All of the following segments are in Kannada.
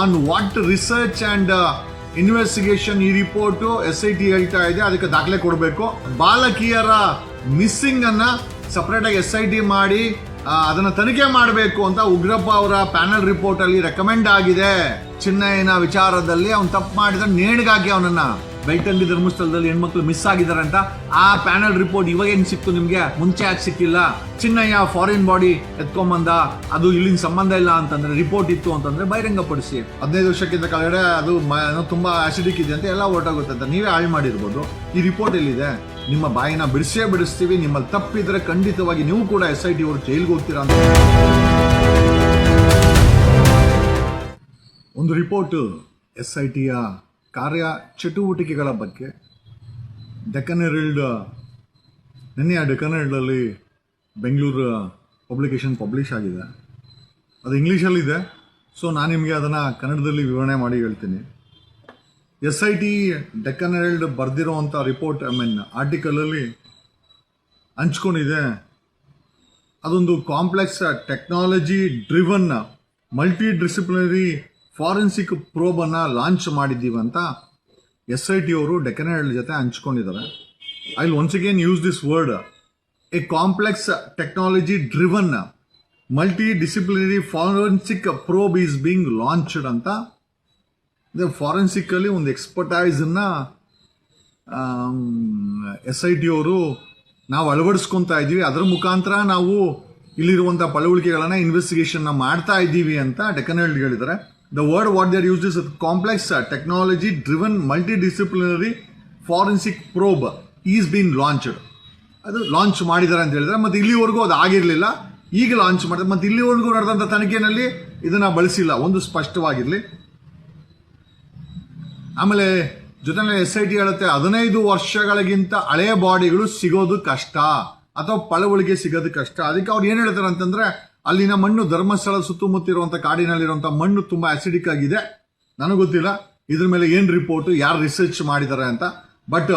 On what research and investigation ಈ ರಿಪೋರ್ಟ್ ಎಸ್ ಐ ಟಿ ಹೇಳ್ತಾ ಇದೆ, ಅದಕ್ಕೆ ದಾಖಲೆ ಕೊಡಬೇಕು. ಬಾಲಕಿಯರ ಮಿಸ್ಸಿಂಗ್ ಅನ್ನ ಸಪರೇಟ್ ಆಗಿ ಎಸ್ ಐ ಟಿ ಮಾಡಿ ಅದನ್ನು ಅದನ್ನ ತನಿಖೆ ಮಾಡಬೇಕು ಅಂತ ಉಗ್ರಪ್ಪ ಅವರ ಪ್ಯಾನಲ್ ರಿಪೋರ್ಟ್ ಅಲ್ಲಿ ರೆಕಮೆಂಡ್ ಆಗಿದೆ. ಚಿನ್ನಯ್ಯನ ವಿಚಾರದಲ್ಲಿ ಅವ್ನು ತಪ್ಪು ಮಾಡಿದ ನೇಣಿಗಾಕಿ ಅವನನ್ನ ಬೆಳ್ತಂಡಿ ಧರ್ಮಸ್ಥಳದಲ್ಲಿ ಹೆಣ್ಮಕ್ಳು ಮಿಸ್ ಆಗಿದ್ದಾರೆ ಅಂತ ಆ ಪ್ಯಾನಲ್ ರಿಪೋರ್ಟ್ ಇವಾಗ ಏನು ಸಿಕ್ತು ನಿಮಗೆ? ಮುಂಚೆ ಯಾಕೆ ಸಿಕ್ಕಿಲ್ಲ? ಚಿನ್ನಯ್ಯ ಫಾರಿನ್ ಬಾಡಿ ಎತ್ಕೊಂಬಂದ, ಅದು ಇಲ್ಲಿನ ಸಂಬಂಧ ಇಲ್ಲ ಅಂತಂದ್ರೆ ರಿಪೋರ್ಟ್ ಇತ್ತು ಅಂತಂದ್ರೆ ಬಹಿರಂಗಪಡಿಸಿ. ಹದಿನೈದು ವರ್ಷಕ್ಕಿಂತ ಕೆಳಗಡೆ ಅದು ತುಂಬಾ ಆಸಿಡಿಕ್ ಇದೆ ಅಂತ ಎಲ್ಲ ಹೊರಟೋಗುತ್ತೆ ಅಂತ ನೀವೇ ಹಾಳು ಮಾಡಿರ್ಬೋದು. ಈ ರಿಪೋರ್ಟ್ ಎಲ್ಲಿದೆ? ನಿಮ್ಮ ಬಾಯಿನ ಬಿಡಿಸೇ ಬಿಡಿಸ್ತೀವಿ, ನಿಮ್ಮಲ್ಲಿ ತಪ್ಪಿದ್ರೆ ಖಂಡಿತವಾಗಿ ನೀವು ಕೂಡ ಎಸ್ ಐ ಟಿ ಅವರು ಜೈಲ್ಗೆ ಹೋಗ್ತೀರಾ ಅಂತ. ಒಂದು ರಿಪೋರ್ಟ್ ಎಸ್ ಐ ಟಿಯ ಕಾರ್ಯ ಚಟುವಟಿಕೆಗಳ ಬಗ್ಗೆ ಡೆಕ್ಕನ್ ನಿನ್ನೆ ಆ ಡೆಕ್ಕನ್ ಬೆಂಗಳೂರು ಪಬ್ಲಿಕೇಶನ್ ಪಬ್ಲಿಷ್ ಆಗಿದೆ. ಅದು ಇಂಗ್ಲೀಷಲ್ಲಿದೆ. ಸೊ ನಾನು ನಿಮಗೆ ಅದನ್ನು ಕನ್ನಡದಲ್ಲಿ ವಿವರಣೆ ಮಾಡಿ ಹೇಳ್ತೀನಿ. ಎಸ್ ಐ ಟಿ ಡೆಕ್ಕನ್ ಬರೆದಿರೋವಂಥ ರಿಪೋರ್ಟ್, ಐ ಮೀನ್ ಆರ್ಟಿಕಲಲ್ಲಿ ಹಂಚ್ಕೊಂಡಿದೆ. ಅದೊಂದು complex technology driven multidisciplinary forensic ಪ್ರೋಬನ್ನು launch ಮಾಡಿದ್ದೀವಿ ಅಂತ ಎಸ್ ಐ ಟಿ ಅವರು ಡೆಕನೇಡ್ ಜೊತೆ ಹಂಚ್ಕೊಂಡಿದ್ದಾರೆ. I once again use this word a complex technology driven multidisciplinary forensic probe is being launched ಅಂತ ಫಾರೆನ್ಸಿಕ್ ಅಲ್ಲಿ ಒಂದು ಎಕ್ಸ್ಪರ್ಟೈಸ್ ಅನ್ನ ಎಸ್ ಐ ಟಿ ಅವರು ನಾವು ಅಳವಡಿಸ್ಕೊತಾ ಇದ್ದೀವಿ. ಅದರ ಮುಖಾಂತರ ನಾವು ಇಲ್ಲಿರುವಂಥ ಪಳವಳಿಕೆಗಳನ್ನು ಇನ್ವೆಸ್ಟಿಗೇಷನ್ ಮಾಡ್ತಾ ಇದ್ದೀವಿ ಅಂತ ಡೆಕನಲ್ಡ್ ಹೇಳಿದ್ದಾರೆ. The word what there use is complex technology driven driven, multidisciplinary forensic probe is been launched ಅದು ಲಾಂಚ್ ಮಾಡಿದ್ದಾರೆ ಅಂತ ಹೇಳಿದ್ರೆ, ಮತ್ತು ಇಲ್ಲಿವರೆಗೂ ಅದು ಆಗಿರಲಿಲ್ಲ. ಈಗ ಲಾಂಚ್ ಮಾಡಿದ್ರೆ, ಮತ್ತು ಇಲ್ಲಿವರೆಗೂ ನಡೆದಂಥ ತನಿಖೆಯಲ್ಲಿ ಇದನ್ನು ಬಳಸಿಲ್ಲ. ಒಂದು ಸ್ಪಷ್ಟವಾಗಿರಲಿ. ಆಮೇಲೆ ಜೊತೆನೇ ಎಸ್ ಐ ಟಿ ಹೇಳುತ್ತೆ, ಹದಿನೈದು ವರ್ಷಗಳಿಗಿಂತ ಹಳೆಯ ಬಾಡಿಗಳು ಸಿಗೋದು ಕಷ್ಟ, ಅಥವಾ ಪಳವಳಿಗೆ ಸಿಗೋದು ಕಷ್ಟ. ಅದಕ್ಕೆ ಅವ್ರು ಏನು ಹೇಳ್ತಾರೆ ಅಂತಂದ್ರೆ ಅಲ್ಲಿನ ಮಣ್ಣು ಧರ್ಮಸ್ಥಳ ಸುತ್ತಮುತ್ತ ಇರುವಂತ ಕಾಡಿನಲ್ಲಿರುವಂತ ಮಣ್ಣು ತುಂಬಾ ಆಸಿಡಿಕ್ ಆಗಿದೆ. ನನಗೆ ಗೊತ್ತಿಲ್ಲ. ಇದ್ರ ಮೇಲೆ ಏನು ರಿಪೋರ್ಟ್ ಯಾರು ರಿಸರ್ಚ್ ಮಾಡಿದ್ದಾರೆ ಅಂತ. ಬಟ್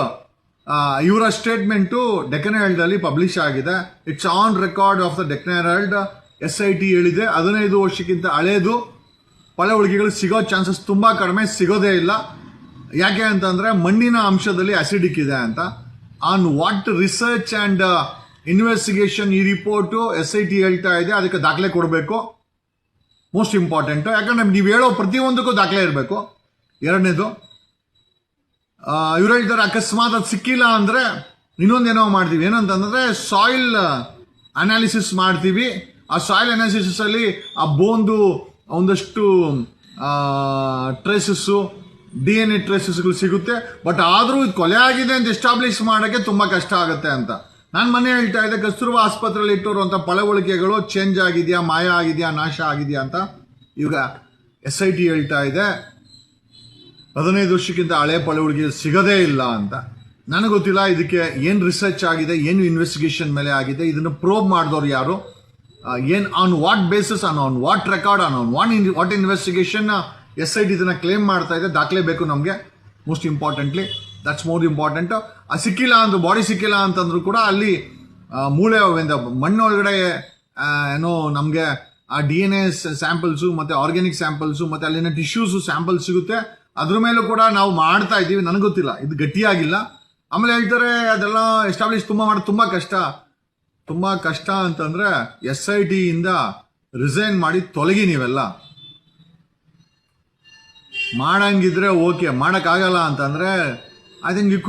ಇವರ ಸ್ಟೇಟ್ಮೆಂಟು ಡೆಕನ್ ಹೆರಲ್ಡಲ್ಲಿ ಪಬ್ಲಿಷ್ ಆಗಿದೆ. It's on record of the Deccan Herald S I T ಹೇಳಿದೆ. ಹದಿನೈದು ವರ್ಷಕ್ಕಿಂತ ಹಳೆಯದು ಪಳವಳಿಕೆಗಳು ಸಿಗೋ ಚಾನ್ಸಸ್ ತುಂಬಾ ಕಡಿಮೆ. ಸಿಗೋದೇ ಇಲ್ಲ. ಯಾಕೆ ಅಂತಂದ್ರೆ ಮಣ್ಣಿನ ಅಂಶದಲ್ಲಿ ಅಸಿಡಿಕ್ ಇದೆ ಅಂತ. On what research and investigation ಈ ರಿಪೋರ್ಟು ಎಸ್ ಐ ಟಿ ಹೇಳ್ತಾ ಇದೆ, ಅದಕ್ಕೆ ದಾಖಲೆ ಕೊಡಬೇಕು. ಮೋಸ್ಟ್ ಇಂಪಾರ್ಟೆಂಟು ಯಾಕಂದ್ರೆ ನೀವು ಹೇಳೋ ಪ್ರತಿಯೊಂದಕ್ಕೂ ದಾಖಲೆ ಇರಬೇಕು. ಎರಡನೇದು ಇವ್ರು ಹೇಳ್ತಾರೆ, ಅಕಸ್ಮಾತ್ ಅದು ಸಿಕ್ಕಿಲ್ಲ ಅಂದರೆ ಇನ್ನೊಂದು ಏನೋ ಮಾಡ್ತೀವಿ. ಏನಂತಂದರೆ ಸಾಯಿಲ್ ಅನಾಲಿಸಿಸ್ ಮಾಡ್ತೀವಿ. ಆ ಸಾಯಿಲ್ ಅನಾಲಿಸಿಸಲ್ಲಿ ಆ ಬೋಂದು ಒಂದಷ್ಟು ಟ್ರೇಸಸ್ಸು ಡಿ ಎನ್ ಎ ಟ್ರೇಸಸ್ಗಳು ಸಿಗುತ್ತೆ. ಬಟ್ ಆದರೂ ಇದು ಕೊಲೆ ಆಗಿದೆ ಅಂತ ಎಸ್ಟಾಬ್ಲಿಷ್ ಮಾಡೋಕ್ಕೆ ತುಂಬ ಕಷ್ಟ ಆಗುತ್ತೆ ಅಂತ. ನಾನು ಮನೆ ಹೇಳ್ತಾ ಇದ್ದೆ, ಕಸ್ತೂರ್ಬಾ ಆಸ್ಪತ್ರೆಯಲ್ಲಿ ಇಟ್ಟಿರುವಂಥ ಪಳವಳಿಕೆಗಳು ಚೇಂಜ್ ಆಗಿದೆಯಾ, ಮಾಯ ಆಗಿದೆಯಾ, ನಾಶ ಆಗಿದೆಯಾ ಅಂತ. ಈಗ ಎಸ್ ಐ ಟಿ ಹೇಳ್ತಾ ಇದೆ, ಹದಿನೈದು ವರ್ಷಕ್ಕಿಂತ ಹಳೆ ಪಳವಳಿಕೆ ಸಿಗದೇ ಇಲ್ಲ ಅಂತ. ನನಗೆ ಗೊತ್ತಿಲ್ಲ, ಇದಕ್ಕೆ ಏನು ರಿಸರ್ಚ್ ಆಗಿದೆ, ಏನು ಇನ್ವೆಸ್ಟಿಗೇಷನ್ ಮೇಲೆ ಆಗಿದೆ, ಇದನ್ನು ಪ್ರೂವ್ ಮಾಡಿದವ್ರು ಯಾರು? ಏನು on what basis on on what record on on what in what investigation S I T ಇದನ್ನು ಕ್ಲೇಮ್ ಮಾಡ್ತಾ ಇದೆ, ದಾಖಲೆ ಬೇಕು ನಮಗೆ most importantly that's more important ಸಿಕ್ಕಿಲ್ಲ ಅಂತ ಬಾಡಿ ಸಿಕ್ಕಿಲ್ಲ ಅಂತಂದ್ರು ಕೂಡ ಅಲ್ಲಿ ಆ, ಮೂಳೆ ಮಣ್ಣೊಳಗಡೆ ಆ, ಏನೋ ನಮಗೆ ಆ ಡಿ ಎನ್ ಎ ಸ್ಯಾಂಪಲ್ಸು ಮತ್ತು ಆರ್ಗ್ಯಾನಿಕ್ ಸ್ಯಾಂಪಲ್ಸು ಮತ್ತು ಅಲ್ಲಿನ ಟಿಶ್ಯೂಸು ಸ್ಯಾಂಪಲ್ ಸಿಗುತ್ತೆ ಅದ್ರ ಮೇಲೂ ಕೂಡ ನಾವು ಮಾಡ್ತಾ ಇದ್ದೀವಿ ನನಗೆ ಗೊತ್ತಿಲ್ಲ ಇದು ಗಟ್ಟಿಯಾಗಿಲ್ಲ ಆಮೇಲೆ ಹೇಳ್ತಾರೆ ಅದೆಲ್ಲ ಎಸ್ಟಾಬ್ಲಿಷ್ ತುಂಬ ಮಾಡೋದು ತುಂಬ ಕಷ್ಟ ತುಂಬ ಕಷ್ಟ ಅಂತಂದರೆ ಎಸ್ ಐ ಟಿಯಿಂದ ರಿಸೈನ್ ಮಾಡಿ ತೊಲಗಿ ನೀವೆಲ್ಲ ಮಾಡಂಗಿದ್ರೆ ಓಕೆ ಮಾಡೋಕ್ಕಾಗಲ್ಲ ಅಂತಂದ್ರೆ I think you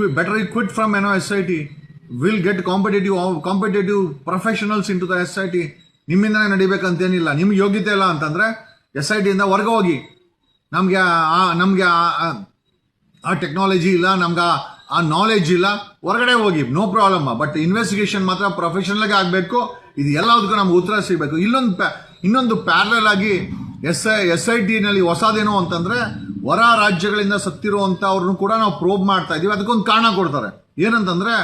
quit from ಏನೋ S I T will get competitive competitive professionals into the S I T ನಿಮ್ಮಿಂದನೇ ನಡಿಬೇಕಂತೇನಿಲ್ಲ. ನಿಮ್ಗೆ ಯೋಗ್ಯತೆ ಇಲ್ಲ ಅಂತಂದ್ರೆ ಎಸ್ ಐ ಟಿಯಿಂದ ಹೊರಗೆ ಹೋಗಿ. ನಮಗೆ ಆ ನಮಗೆ ಆ ಟೆಕ್ನಾಲಜಿ ಇಲ್ಲ, ನಮ್ಗೆ ಆ- ನಾಲೆಜ್ ಇಲ್ಲ. ಹೊರಗಡೆ ಹೋಗಿ ನೋ ಪ್ರಾಬ್ಲಮ್ ಬಟ್ ಇನ್ವೆಸ್ಟಿಗೇಷನ್ ಮಾತ್ರ ಪ್ರೊಫೆಷನಲ್ಗೆ ಆಗಬೇಕು. ಇದು ಎಲ್ಲದಕ್ಕೂ ನಮ್ಗೆ ಉತ್ತರ ಸಿಗಬೇಕು. ಇಲ್ಲೊಂದು ಪ್ಯಾ- ಇನ್ನೊಂದು ಪ್ಯಾರಲಲ್ ಆಗಿ ಎಸ್ ಐ ಎಸ್ ಐ ಟಿನಲ್ಲಿ ಹೊಸದೇನು ಅಂತಂದ್ರೆ ಹೊರ ರಾಜ್ಯಗಳಿಂದ ಸತ್ತಿರುವಂತವ್ರನ್ನು ಕೂಡ ನಾವು ಪ್ರೋಬ್ ಮಾಡ್ತಾ ಇದೀವಿ ಅದಕ್ಕೊಂದು ಕಾರಣ ಕೊಡ್ತಾರೆ. ಏನಂತಂದ್ರೆ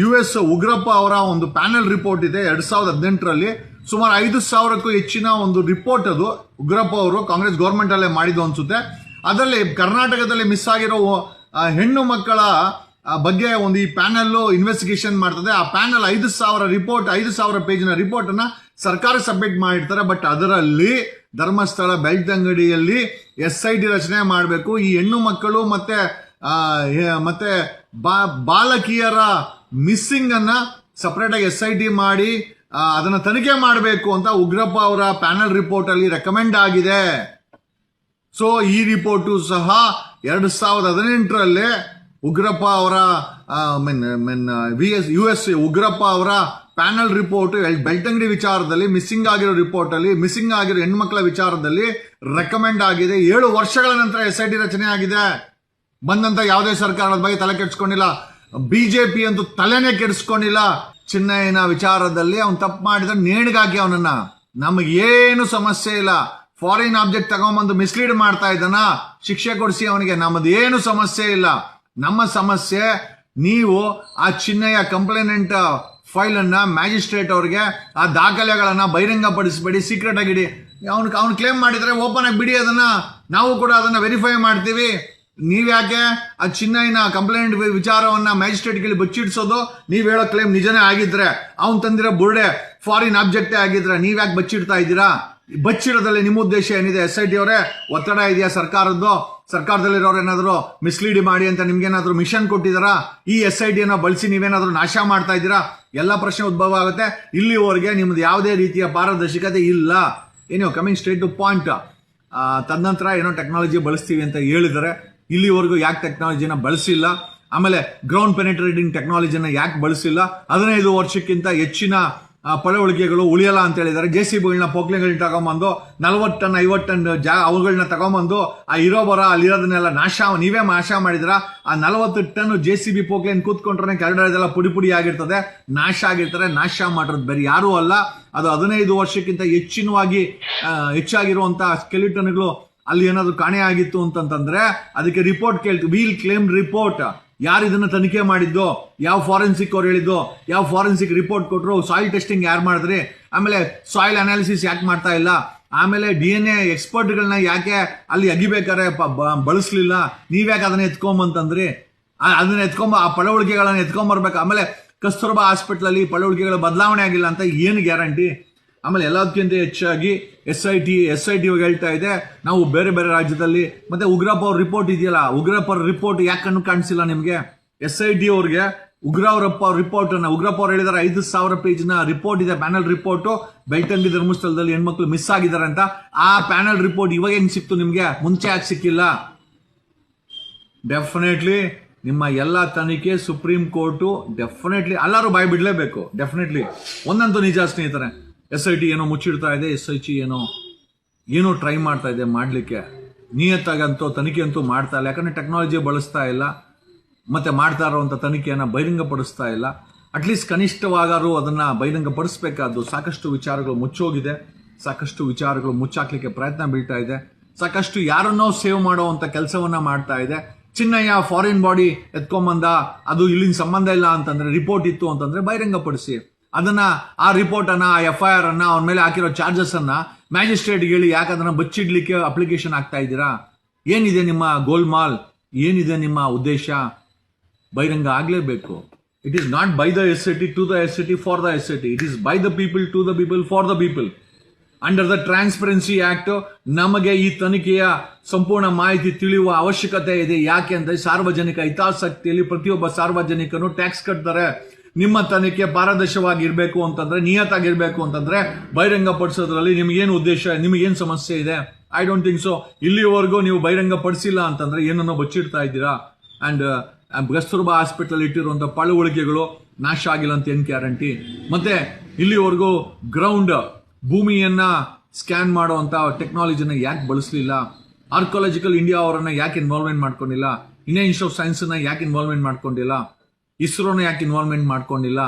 ಯು ಎಸ್ ಉಗ್ರಪ್ಪ ಅವರ ಒಂದು ಪ್ಯಾನೆಲ್ ರಿಪೋರ್ಟ್ ಇದೆ ಎರಡು ಸಾವಿರದ ಹದಿನೆಂಟರಲ್ಲಿ. ಸುಮಾರು ಐದು ಸಾವಿರಕ್ಕೂ ಹೆಚ್ಚಿನ ಒಂದು ರಿಪೋರ್ಟ್ ಅದು. ಉಗ್ರಪ್ಪ ಅವರು ಕಾಂಗ್ರೆಸ್ ಗೌರ್ಮೆಂಟ್ ಅಲ್ಲೇ ಮಾಡಿದ್ದು ಅನಿಸುತ್ತೆ. ಅದರಲ್ಲಿ ಕರ್ನಾಟಕದಲ್ಲಿ ಮಿಸ್ ಆಗಿರೋ ಹೆಣ್ಣು ಮಕ್ಕಳ ಬಗ್ಗೆ ಒಂದು ಈ ಪ್ಯಾನೆಲ್ ಇನ್ವೆಸ್ಟಿಗೇಷನ್ ಮಾಡ್ತದೆ. ಆ ಪ್ಯಾನಲ್ ಐದು ಸಾವಿರ ರಿಪೋರ್ಟ್ ಐದು ಸಾವಿರ ಪೇಜಿನ ರಿಪೋರ್ಟ್ ಅನ್ನ ಸರ್ಕಾರ ಸಬ್ಮಿಟ್ ಮಾಡಿರ್ತಾರೆ. ಬಟ್ ಅದರಲ್ಲಿ ಧರ್ಮಸ್ಥಳ, ಬೆಳ್ತಂಗಡಿಯಲ್ಲಿ ಎಸ್ ಐ ಟಿ ರಚನೆ ಮಾಡಬೇಕು. ಈ ಹೆಣ್ಣು ಮಕ್ಕಳು ಮತ್ತೆ ಮತ್ತೆ ಬಾ- ಬಾಲಕಿಯರ ಮಿಸ್ಸಿಂಗ್ ಅನ್ನ ಸಪರೇಟ್ ಆಗಿ ಎಸ್ ಐ ಟಿ ಮಾಡಿ ಅದನ್ನು ತನಿಖೆ ಮಾಡಬೇಕು ಅಂತ ಉಗ್ರಪ್ಪ ಅವರ ಪ್ಯಾನಲ್ ರಿಪೋರ್ಟ್ ಅಲ್ಲಿ ರೆಕಮೆಂಡ್ ಆಗಿದೆ. ಸೊ ಈ ರಿಪೋರ್ಟು ಸಹ ಎರಡು ಸಾವಿರದ ಹದಿನೆಂಟರಲ್ಲೇ ಉಗ್ರಪ್ಪ ಅವರ mean mean V S U S Ugrappa ಅವರ ಪ್ಯಾನಲ್ ರಿಪೋರ್ಟ್ ಬೆಳ್ತಂಗಡಿ ವಿಚಾರದಲ್ಲಿ ಮಿಸ್ಸಿಂಗ್ ಆಗಿರೋ ರಿಪೋರ್ಟ್ ಅಲ್ಲಿ ಮಿಸ್ಸಿಂಗ್ ಆಗಿರೋ ಹೆಣ್ಮಕ್ಳ ವಿಚಾರದಲ್ಲಿ ರೆಕಮೆಂಡ್ ಆಗಿದೆ. ಏಳು ವರ್ಷಗಳ ನಂತರ ಎಸ್ ಐ ಟಿ ರಚನೆ ಆಗಿದೆ. ಬಂದಂತ ಯಾವುದೇ ಸರ್ಕಾರದ ಬಗ್ಗೆ ತಲೆ ಕೆಡಿಸ್ಕೊಂಡಿಲ್ಲ. ಬಿಜೆಪಿ ಅಂತೂ ತಲೆನೇ ಕೆಡಿಸ್ಕೊಂಡಿಲ್ಲ. ಚಿನ್ನಯ್ಯನ ವಿಚಾರದಲ್ಲಿ ಅವ್ನು ತಪ್ಪು ಮಾಡಿದ ನೇಣಿಗಾಕಿ ಅವನನ್ನ. ನಮಗೇನು ಸಮಸ್ಯೆ ಇಲ್ಲ. ಫಾರಿನ್ ಆಬ್ಜೆಕ್ಟ್ ತಗೊಂಬಂದು ಮಿಸ್ಲೀಡ್ ಮಾಡ್ತಾ ಇದ್ದಾನ. ಶಿಕ್ಷೆ ಕೊಡಿಸಿ ಅವನಿಗೆ. ನಮ್ಮದು ಏನು ಸಮಸ್ಯೆ ಇಲ್ಲ. ನಮ್ಮ ಸಮಸ್ಯೆ, ನೀವು ಆ ಚಿನ್ನಯ್ಯ ಕಂಪ್ಲೇನೆಂಟ್ ಫೈಲ್ ಅನ್ನ ಮ್ಯಾಜಿಸ್ಟ್ರೇಟ್ ಅವ್ರಿಗೆ ಆ ದಾಖಲೆಗಳನ್ನು ಬಹಿರಂಗಪಡಿಸಬೇಡಿ ಸೀಕ್ರೆಟ್ ಆಗಿಡಿ. ಅವ್ನು ಅವ್ನು ಕ್ಲೇಮ್ ಮಾಡಿದರೆ ಓಪನ್ ಆಗಿ ಬಿಡಿ ಅದನ್ನು. ನಾವು ಕೂಡ ಅದನ್ನು ವೆರಿಫೈ ಮಾಡ್ತೀವಿ. ನೀವ್ಯಾಕೆ ಆ ಚಿನ್ನಯ್ಯನ ಕಂಪ್ಲೇಂಟ್ ವಿಚಾರವನ್ನು ಮ್ಯಾಜಿಸ್ಟ್ರೇಟ್ಗಳಿಗೆ ಬಚ್ಚಿಡ್ಸೋದು? ನೀವು ಹೇಳೋ ಕ್ಲೇಮ್ ನಿಜನೇ ಆಗಿದ್ರೆ. ಅವ್ನು ತಂದಿರೋ ಬುರ್ಡೆ ಫಾರಿನ್ ಆಬ್ಜೆಕ್ಟೇ ಆಗಿದ್ರೆ ನೀವ್ಯಾಕೆ ಬಚ್ಚಿಡ್ತಾ ಇದ್ದೀರಾ? ಬಚ್ಚಿಡೋದ್ರಲ್ಲಿ ನಿಮ್ಮ ಉದ್ದೇಶ ಏನಿದೆ? ಎಸ್ ಐ ಟಿ ಅವರೇ, ಒತ್ತಡ ಇದೆಯಾ ಸರ್ಕಾರದ್ದು? ಸರ್ಕಾರದಲ್ಲಿರೋರು ಏನಾದ್ರು ಮಿಸ್ಲೀಡ್ ಮಾಡಿ ಅಂತ ನಿಮ್ಗೇನಾದರೂ ಮಿಷನ್ ಕೊಟ್ಟಿದಾರಾ? ಈ ಎಸ್ ಐ ಟಿಯನ್ನು ಬಳಸಿ ನೀವೇನಾದರೂ ನಾಶ ಮಾಡ್ತಾ ಇದ್ದೀರಾ? ಎಲ್ಲ ಪ್ರಶ್ನೆ ಉದ್ಭವ ಆಗುತ್ತೆ. ಇಲ್ಲಿವರೆಗೆ ನಿಮ್ದು ಯಾವುದೇ ರೀತಿಯ ಪಾರದರ್ಶಕತೆ ಇಲ್ಲ. ಏನೋ ಕಮಿಂಗ್ ಸ್ಟ್ರೇಟ್ ಟು ಪಾಯಿಂಟ್ ತದನಂತರ ಏನೋ ಟೆಕ್ನಾಲಜಿ ಬಳಸ್ತೀವಿ ಅಂತ ಹೇಳಿದರೆ ಇಲ್ಲಿವರೆಗೂ ಯಾಕೆ ಟೆಕ್ನಾಲಜಿನ ಬಳಸಿಲ್ಲ? ಆಮೇಲೆ ಗ್ರೌಂಡ್ ಪೆನೆಟ್ರೇಟಿಂಗ್ ಟೆಕ್ನಾಲಜಿನ ಯಾಕೆ ಬಳಸಿಲ್ಲ? ಹದಿನೈದು ವರ್ಷಕ್ಕಿಂತ ಹೆಚ್ಚಿನ ಪಳವಳಿಕೆಗಳು ಉಳಿಯಲ್ಲ ಅಂತ ಹೇಳಿದ್ದಾರೆ. ಜೆ ಸಿ ಬಿಗಳನ್ನ ಪೋಕ್ಲೆಗಳನ್ನ ತಗೊಂಬಂದು, ನಲ್ವತ್ತು ಟನ್, ಐವತ್ತು ಟನ್ ಜಾ, ಅವುಗಳನ್ನ ತಗೊಂಬಂದು, ಆ ಇರೋ ಬರ ಅಲ್ಲಿರೋದನ್ನೆಲ್ಲ ನಾಶ ನೀವೇ ನಾಶ ಮಾಡಿದ್ರ ಆ ನಲವತ್ತು ton J C B Poclain ಕೂತ್ಕೊಂಡ್ರೆ ಕೆರಡದೆಲ್ಲ ಪುಡಿ ಪುಡಿ ಆಗಿರ್ತದೆ, ನಾಶ ಆಗಿರ್ತಾರೆ, ನಾಶ ಮಾಡಿರೋದು ಬೇರೆ ಯಾರೂ ಅಲ್ಲ. ಅದು ಹದಿನೈದು ವರ್ಷಕ್ಕಿಂತ ಹೆಚ್ಚಿನವಾಗಿ ಹೆಚ್ಚಾಗಿರುವಂಥ ಸ್ಕೆಲಿಟನ್ಗಳು ಅಲ್ಲಿ ಏನಾದರೂ ಕಾಣೆ ಆಗಿತ್ತು ಅಂತಂತಂದ್ರೆ, ಅದಕ್ಕೆ ರಿಪೋರ್ಟ್ ಕೇಳ್ತೀವಿ. ವೀಲ್ ಕ್ಲೇಮ್ ರಿಪೋರ್ಟ್ ಯಾರು ಇದನ್ನು ತನಿಖೆ ಮಾಡಿದ್ದು, ಯಾವ ಫಾರೆನ್ಸಿಕ್ ಅವ್ರು ಹೇಳಿದ್ದು, ಯಾವ ಫಾರೆನ್ಸಿಕ್ ರಿಪೋರ್ಟ್ ಕೊಟ್ಟರು ಸಾಯಿಲ್ ಟೆಸ್ಟಿಂಗ್ ಯಾರು ಮಾಡಿದ್ರಿ, ಆಮೇಲೆ ಸಾಯಿಲ್ ಅನಾಲಿಸಿಸ್ ಯಾಕೆ ಮಾಡ್ತಾ ಇಲ್ಲ, ಆಮೇಲೆ ಡಿ ಎನ್ ಎ ಎಕ್ಸ್ಪರ್ಟ್ಗಳನ್ನ ಯಾಕೆ ಅಲ್ಲಿ ಅಗಿಬೇಕಾರೆ ಬಳಸ್ಲಿಲ್ಲ ನೀವ್ಯಾಕೆ ಅದನ್ನ ಎತ್ಕೊಂಬಂತಂದ್ರಿ? ಅದನ್ನ ಎತ್ಕೊಂಬ, ಆ ಪಳವಳಿಕೆಗಳನ್ನ ಎತ್ಕೊಂಬರ್ಬೇಕು. ಆಮೇಲೆ ಕಸ್ತೂರ್ಬಾ ಹಾಸ್ಪಿಟ್ಲಲ್ಲಿ ಪಳವಳಿಕೆಗಳ ಬದಲಾವಣೆ ಆಗಿಲ್ಲ ಅಂತ ಏನು ಗ್ಯಾರಂಟಿ ಆಮೇಲೆ ಎಲ್ಲದಕ್ಕಿಂತ ಹೆಚ್ಚಾಗಿ S I T S I T ಹೇಳ್ತಾ ಇದೆ. ನಾವು ಬೇರೆ ಬೇರೆ ರಾಜ್ಯದಲ್ಲಿ, ಮತ್ತೆ ಉಗ್ರಪ್ಪ ಅವ್ರ ರಿಪೋರ್ಟ್ ಇದೆಯಲ್ಲ, ಉಗ್ರಪ್ಪ ಅವ್ರ ರಿಪೋರ್ಟ್ ಯಾಕೆ ಕಣ್ಣು ಕಾಣಿಸಿಲ್ಲ ನಿಮಗೆ? ಎಸ್ ಐ ಟಿ ಅವ್ರಿಗೆ ಉಗ್ರವರಪ್ಪ ರಿಪೋರ್ಟ್ ಅನ್ನ, ಉಗ್ರಪ್ಪ ಅವ್ರು ಹೇಳಿದಾರೆ ಐದು ಸಾವಿರ ಪೇಜ್ನ ರಿಪೋರ್ಟ್ ಇದೆ ಪ್ಯಾನಲ್ ರಿಪೋರ್ಟ್ ಬೆಳ್ತಂಗಿ ಧರ್ಮಸ್ಥಳದಲ್ಲಿ ಹೆಣ್ಮಕ್ಳು ಮಿಸ್ ಆಗಿದ್ದಾರೆ ಅಂತ. ಆ ಪ್ಯಾನಲ್ ರಿಪೋರ್ಟ್ ಇವಾಗ ಹೆಂಗ್ ಸಿಕ್ತು ನಿಮಗೆ? ಮುಂಚೆ ಯಾಕೆ ಸಿಕ್ಕಿಲ್ಲ? ಡೆಫಿನೆಟ್ಲಿ ನಿಮ್ಮ ಎಲ್ಲ ತನಿಖೆ ಸುಪ್ರೀಂ ಕೋರ್ಟು ಡೆಫಿನೆಟ್ಲಿ ಎಲ್ಲರೂ ಬಾಯ್ ಬಿಡಲೇಬೇಕು ಡೆಫಿನೆಟ್ಲಿ ಒಂದಂತೂ ನಿಜ ಸ್ನೇಹಿತರೆ ಎಸ್ ಐ ಟಿ ಏನೋ ಮುಚ್ಚಿಡ್ತಾ ಇದೆ, ಎಸ್ ಐ ಟಿ ಏನೋ ಏನೋ ಟ್ರೈ ಮಾಡ್ತಾ ಇದೆ ಮಾಡಲಿಕ್ಕೆ. ನಿಯತ್ತಾಗಂತೂ ತನಿಖೆ ಅಂತೂ ಮಾಡ್ತಾ ಇಲ್ಲ. ಯಾಕಂದರೆ ಟೆಕ್ನಾಲಜಿ ಬಳಸ್ತಾ ಇಲ್ಲ. ಮತ್ತು ಮಾಡ್ತಾ ಇರೋವಂಥ ತನಿಖೆಯನ್ನು ಬಹಿರಂಗಪಡಿಸ್ತಾ ಇಲ್ಲ. ಅಟ್ಲೀಸ್ಟ್ ಕನಿಷ್ಠವಾಗಾರು ಅದನ್ನು ಬಹಿರಂಗಪಡಿಸ್ಬೇಕಾದ್ದು ಸಾಕಷ್ಟು ವಿಚಾರಗಳು ಮುಚ್ಚೋಗಿದೆ. ಸಾಕಷ್ಟು ವಿಚಾರಗಳು ಮುಚ್ಚಾಕ್ಲಿಕ್ಕೆ ಪ್ರಯತ್ನ ಬೀಳ್ತಾ ಇದೆ. ಸಾಕಷ್ಟು ಯಾರನ್ನೋ ಸೇವ್ ಮಾಡೋವಂಥ ಕೆಲಸವನ್ನು ಮಾಡ್ತಾ ಇದೆ. ಚಿನ್ನಯ್ಯ ಫಾರಿನ್ ಬಾಡಿ ಎತ್ಕೊಂಬಂದ, ಅದು ಇಲ್ಲಿನ ಸಂಬಂಧ ಇಲ್ಲ ಅಂತಂದರೆ ರಿಪೋರ್ಟ್ ಇತ್ತು ಅಂತಂದರೆ ಬಹಿರಂಗಪಡಿಸಿ. ಅದನ್ನ, ಆ ರಿಪೋರ್ಟ್ ಅನ್ನ, ಆ ಎಫ್ ಐ ಆರ್ ಅನ್ನ ಅವ್ರ ಮೇಲೆ ಹಾಕಿರೋ ಚಾರ್ಜಸ್ ಮ್ಯಾಜಿಸ್ಟ್ರೇಟ್ಗೆ ಮ್ಯಾಜಿಸ್ಟ್ರೇಟ್ ಹೇಳಿ ಯಾಕೆ ಅದನ್ನ ಬಚ್ಚಿಡ್ಲಿಕ್ಕೆ ಅಪ್ಲಿಕೇಶನ್ ಆಗ್ತಾ ಇದ್ದೀರಾ? ಏನಿದೆ ನಿಮ್ಮ ಗೋಲ್ಮಾಲ್? ಏನಿದೆ ನಿಮ್ಮ ಉದ್ದೇಶ? ಬಹಿರಂಗ ಆಗಲೇಬೇಕು. It is not by the S T to the S T for the S T it is by the people to the people for the people under the transparency act ನಮಗೆ ಈ ತನಿಖೆಯ ಸಂಪೂರ್ಣ ಮಾಹಿತಿ ತಿಳಿಯುವ ಅವಶ್ಯಕತೆ ಇದೆ. ಯಾಕೆ ಅಂದ್ರೆ ಸಾರ್ವಜನಿಕ ಹಿತಾಸಕ್ತಿಯಲ್ಲಿ ಪ್ರತಿಯೊಬ್ಬ ಸಾರ್ವಜನಿಕನು ಟ್ಯಾಕ್ಸ್ ಕಟ್ತಾರೆ. ನಿಮ್ಮ ತನಿಖೆ ಪಾರದರ್ಶವಾಗಿರಬೇಕು ಅಂತಂದ್ರೆ, ನಿಯತ್ತಾಗಿರಬೇಕು ಅಂತಂದ್ರೆ ಬಹಿರಂಗಪಡಿಸೋದ್ರಲ್ಲಿ ನಿಮಗೇನು ಉದ್ದೇಶ, ನಿಮಗೇನು ಸಮಸ್ಯೆ ಇದೆ? ಐ ಡೋಂಟ್ ಥಿಂಕ್ ಸೊ ಇಲ್ಲಿವರೆಗೂ ನೀವು ಬಹಿರಂಗಪಡಿಸಿಲ್ಲ ಅಂತಂದರೆ ಏನನ್ನೋ ಬಚ್ಚಿಡ್ತಾ ಇದ್ದೀರಾ? ಅಂಡ್ ಕಸ್ತೂರ್ಬಾ ಹಾಸ್ಪಿಟಲ್ ಇಟ್ಟಿರುವಂಥ ಪಳವಳಿಕೆಗಳು ನಾಶ ಆಗಿಲ್ಲ ಅಂತ ಏನು ಗ್ಯಾರಂಟಿ ಮತ್ತೆ ಇಲ್ಲಿವರೆಗೂ ಗ್ರೌಂಡ್ ಭೂಮಿಯನ್ನು ಸ್ಕ್ಯಾನ್ ಮಾಡುವಂತ ಟೆಕ್ನಾಲಜಿನ ಯಾಕೆ ಬಳಸಲಿಲ್ಲ? ಆರ್ಕೊಲಾಜಿಕಲ್ ಇಂಡಿಯಾ ಅವರನ್ನು ಯಾಕೆ ಇನ್ವಾಲ್ವ್ಮೆಂಟ್ ಮಾಡ್ಕೊಂಡಿಲ್ಲ? ಇಂಡಿಯನ್ ಇನ್ಸ್ಟಿಟ್ಯೂಟ್ ಆಫ್ ಸೈನ್ಸನ್ನು ಯಾಕೆ ಇನ್ವಾಲ್ವ್ಮೆಂಟ್ ಮಾಡ್ಕೊಂಡಿಲ್ಲ? ಇಸ್ರೋನ ಯಾಕೆ ಇನ್ವಾಲ್ವ್ಮೆಂಟ್ ಮಾಡ್ಕೊಂಡಿಲ್ಲ?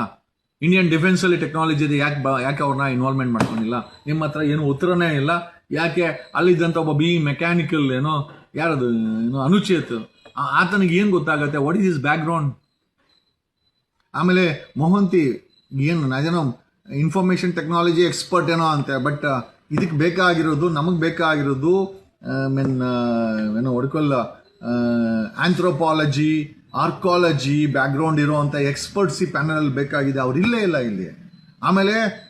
ಇಂಡಿಯನ್ ಡಿಫೆನ್ಸ್ ಅಲ್ಲಿ ಟೆಕ್ನಾಲಜಿ ಯಾಕೆ ಬ- ಯಾಕೆ ಅವ್ರನ್ನ ಇನ್ವಾಲ್ವ್ಮೆಂಟ್ ಮಾಡ್ಕೊಂಡಿಲ್ಲ? ನಿಮ್ಮ ಹತ್ರ ಏನು ಉತ್ತರನೇ ಇಲ್ಲ. ಯಾಕೆ ಅಲ್ಲಿದ್ದಂಥ ಒಬ್ಬ ಬಿ ಮೆಕ್ಯಾನಿಕಲ್ ಏನೋ, ಯಾರದು, ಏನೋ ಅನುಚೇತ್ ಆತನಿಗೆ ಏನು ಗೊತ್ತಾಗುತ್ತೆ? What is is background ಆಮೇಲೆ ಮೊಹಂತಿ, ಏನು ನಾನೇನೋ ಇನ್ಫಾರ್ಮೇಷನ್ ಟೆಕ್ನಾಲಜಿ ಎಕ್ಸ್ಪರ್ಟ್ ಏನೋ ಅಂತೆ ಬಟ್ ಇದಕ್ಕೆ ಬೇಕಾಗಿರೋದು, ನಮಗೆ ಬೇಕಾಗಿರೋದು ಮೀನ್ ಏನೋ ಒಡ್ಕೊಲ್ಲ ಆಂಥ್ರೋಪಾಲಜಿ ಆರ್ಕಾಲಜಿ ಬ್ಯಾಕ್ಗ್ರೌಂಡ್ ಇರುವಂಥ ಎಕ್ಸ್ಪರ್ಟ್ಸ್ ಈ ಪ್ಯಾನಲ್ ಬೇಕಾಗಿದೆ. ಅವ್ರು ಇಲ್ಲೇ ಇಲ್ಲ ಇಲ್ಲಿ. ಆಮೇಲೆ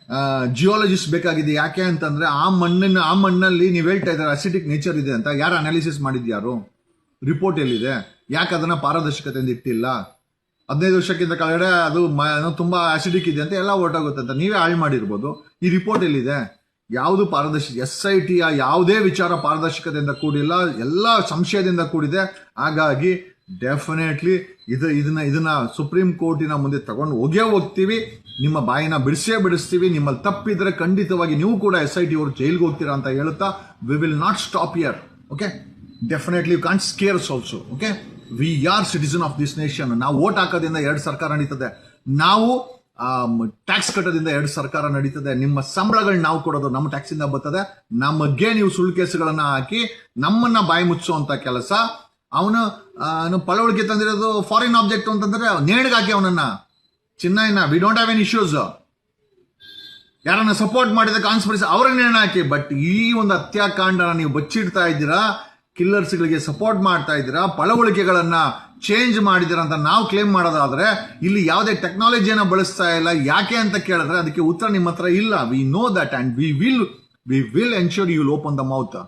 ಜಿಯಾಲಜಿಸ್ಟ್ ಬೇಕಾಗಿದೆ. ಯಾಕೆ ಅಂತಂದ್ರೆ, ಆ ಮಣ್ಣಿನ, ಆ ಮಣ್ಣಲ್ಲಿ ನೀವು ಹೇಳ್ತಾ ಇದ್ದಾರೆ ಅಸಿಡಿಕ್ ನೇಚರ್ ಇದೆ ಅಂತ. ಯಾರು ಅನಾಲಿಸಿಸ್ ಮಾಡಿದ್ಯಾರು ರಿಪೋರ್ಟ್ ಎಲ್ಲಿದೆ? ಯಾಕೆ ಅದನ್ನ ಪಾರದರ್ಶಕತೆಯಿಂದ ಇಟ್ಟಿಲ್ಲ? ಹದಿನೈದು ವರ್ಷಕ್ಕಿಂತ ಕೆಳಗಡೆ ಅದು ಮ- ತುಂಬ ಆಸಿಡಿಕ್ ಇದೆ ಅಂತ ಎಲ್ಲ ಹೊರಟೋಗುತ್ತೆ ಅಂತ ನೀವೇ ಹಾಳು ಮಾಡಿರ್ಬೋದು. ಈ ರಿಪೋರ್ಟ್ ಎಲ್ಲಿದೆ? ಯಾವುದು ಪಾರದರ್ಶಕ ಎಸ್ ಐ ಟಿಯ ಯಾವುದೇ ವಿಚಾರ ಪಾರದರ್ಶಕತೆಯಿಂದ ಕೂಡಿಲ್ಲ. ಎಲ್ಲ ಸಂಶಯದಿಂದ ಕೂಡಿದೆ. ಹಾಗಾಗಿ ಡೆಫಿನೆಟ್ಲಿ ಇದು ಇದನ್ನ ಇದನ್ನ ಸುಪ್ರೀಂ ಕೋರ್ಟಿನ ಮುಂದೆ ತಗೊಂಡು ಹೋಗೇ ಹೋಗ್ತೀವಿ. ನಿಮ್ಮ ಬಾಯಿನ ಬಿಡಿಸೇ ಬಿಡಿಸ್ತೀವಿ. ನಿಮ್ಮಲ್ಲಿ ತಪ್ಪಿದ್ರೆ ಖಂಡಿತವಾಗಿ ನೀವು ಕೂಡ ಎಸ್ ಐ ಟಿ ಅವರು ಜೈಲ್ಗೆ ಹೋಗ್ತೀರಾ ಅಂತ ಹೇಳುತ್ತಾ we will not stop here okay definitely you can't scare us also okay we are citizen of this nation ನಾವು ಓಟ್ ಹಾಕೋದ್ರಿಂದ ಎರಡು ಸರ್ಕಾರ ನಡೀತದೆ. ನಾವು ಟ್ಯಾಕ್ಸ್ ಕಟ್ಟೋದ್ರಿಂದ ಎರಡು ಸರ್ಕಾರ ನಡೀತದೆ. ನಿಮ್ಮ ಸಂಬಳಗಳು ನಾವು ಕೊಡೋದು ನಮ್ಮ ಟ್ಯಾಕ್ಸಿಂದ ಬರ್ತದೆ. ನಮಗೆ ನೀವು ಸುಳ್ಳು ಕೇಸುಗಳನ್ನು ಹಾಕಿ ನಮ್ಮನ್ನ ಬಾಯಿ ಮುಚ್ಚುವಂತ ಕೆಲಸ. ಅವನು ಪಳವಳಿಕೆ ತಂದಿರೋದು ಫಾರಿನ್ ಆಬ್ಜೆಕ್ಟ್ ಅಂತಂದ್ರೆ ನೇಣಿಗೆ ಹಾಕಿ ಅವನನ್ನ. ಚಿನ್ನ we don't have any issues ಯಾರನ್ನ ಸಪೋರ್ಟ್ ಮಾಡಿದ ಕಾನ್ಸ್ಪಿರಸಿ ಅವ್ರನ್ನ ನೇಣು ಹಾಕಿ. ಬಟ್ ಈ ಒಂದು ಹತ್ಯಾಕಾಂಡನ ನೀವು ಬಚ್ಚಿಡ್ತಾ ಇದ್ದೀರಾ ಕಿಲ್ಲರ್ಸ್ಗಳಿಗೆ ಸಪೋರ್ಟ್ ಮಾಡ್ತಾ ಇದ್ದೀರಾ, ಪಳವಳಿಕೆಗಳನ್ನ ಚೇಂಜ್ ಮಾಡಿದ್ದೀರಾ ಅಂತ ನಾವು ಕ್ಲೇಮ್ ಮಾಡೋದಾದ್ರೆ, ಇಲ್ಲಿ ಯಾವುದೇ ಟೆಕ್ನಾಲಜಿಯನ್ನು ಬಳಸ್ತಾ ಇಲ್ಲ, ಯಾಕೆ ಅಂತ ಕೇಳಿದ್ರೆ ಅದಕ್ಕೆ ಉತ್ತರ ನಿಮ್ಮ ಹತ್ರ ಇಲ್ಲ. We know that and we will we will ensure you open the mouth